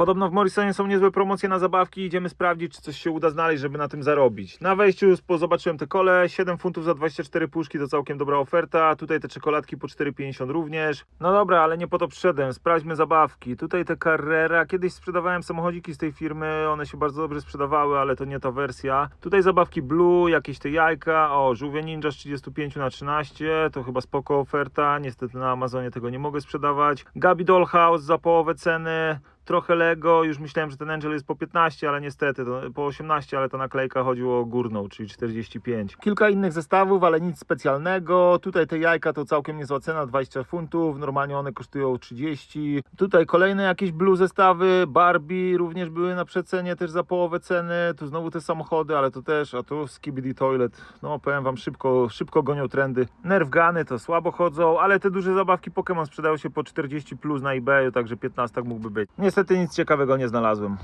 Podobno w Morrisonie są niezłe promocje na zabawki. Idziemy sprawdzić, czy coś się uda znaleźć, żeby na tym zarobić. Na wejściu zobaczyłem te kole. 7 funtów za 24 puszki to całkiem dobra oferta. Tutaj te czekoladki po 4,50 również. No dobra, ale nie po to przyszedłem. Sprawdźmy zabawki. Tutaj te Carrera. Kiedyś sprzedawałem samochodziki z tej firmy. One się bardzo dobrze sprzedawały, ale to nie ta wersja. Tutaj zabawki Blue, jakieś te jajka. O, żółwie ninja z 35 na 13. To chyba spoko oferta. Niestety na Amazonie tego nie mogę sprzedawać. Gabi Dollhouse za połowę ceny. Trochę Lego, już myślałem, że ten Angel jest po 15, ale niestety to po 18, ale ta naklejka chodziło o górną, czyli 45. Kilka innych zestawów, ale nic specjalnego. Tutaj te jajka to całkiem niezła cena, 20 funtów, normalnie one kosztują 30. Tutaj kolejne jakieś blue zestawy, Barbie również były na przecenie też za połowę ceny. Tu znowu te samochody, ale to też, a tu Skibidi Toilet. No powiem wam, szybko, szybko gonią trendy. Nerf Guny to słabo chodzą, ale te duże zabawki Pokémon sprzedają się po 40 plus na eBayu, także 15 mógłby być. Niestety nic ciekawego nie znalazłem.